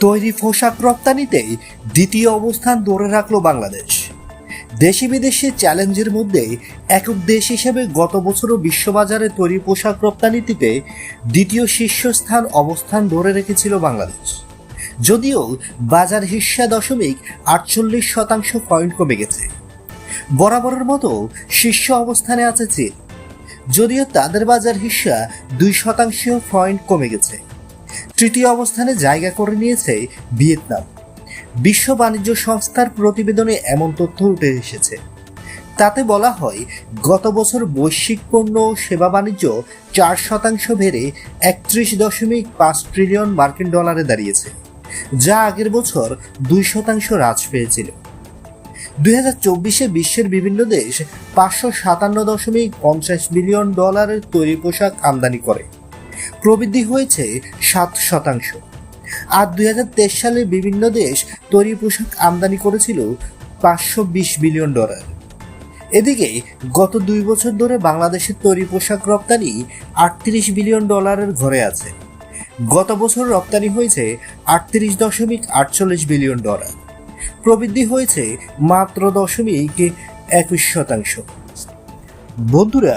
তৈরি পোশাক রপ্তানিতে দ্বিতীয় অবস্থান ধরে রাখল বাংলাদেশ। দেশি বিদেশি চ্যালেঞ্জের মধ্যে একক দেশ হিসেবে গত বছরও বিশ্ববাজারে তৈরি পোশাক রপ্তানিতে দ্বিতীয় শীর্ষস্থান অবস্থান ধরে রেখেছিল বাংলাদেশ। যদিও বাজার হিস্সা দশমিক আটচল্লিশ শতাংশ পয়েন্ট কমে গেছে। বরাবরের মতো শীর্ষ অবস্থানে আছে চীন। যদিও তাদের বাজার হিস্সা দুই শতাংশ পয়েন্ট কমে গেছে। তৃতীয় অবস্থানে জায়গা করে নিয়েছে ভিয়েতনাম। বিশ্ব বাণিজ্য সংস্থার প্রতিবেদনে এমন তথ্য উঠে এসেছে। তাতে বলা হয়, গত বছর বৈশ্বিক পণ্য ও সেবা বাণিজ্য চার শতাংশ বেড়ে একত্রিশ দশমিক পাঁচ ট্রিলিয়ন মার্কিন ডলারে দাঁড়িয়েছে, যা আগের বছর দুই শতাংশ হ্রাস পেয়েছিল। দুই হাজার চব্বিশে বিশ্বের বিভিন্ন দেশ পাঁচশো সাতান্ন দশমিক পঞ্চাশ বিলিয়ন ডলারের তৈরি পোশাক আমদানি করে। প্রবৃদ্ধি হয়েছে সাত শতাংশ। আর দুই হাজার তেইশ সালে বিভিন্ন দেশ তৈরি পোশাক আমদানি করেছিল পাঁচশো বিশ বিলিয়ন ডলার। এদিকে গত দুই বছর ধরে বাংলাদেশের তৈরি পোশাক রপ্তানি আটত্রিশ বিলিয়ন ডলারের ঘরে আছে। গত বছর রপ্তানি হয়েছে আটত্রিশ দশমিক আটচল্লিশ বিলিয়ন ডলার। প্রবৃদ্ধি হয়েছে মাত্র দশমিক একুশ শতাংশ। বন্ধুরা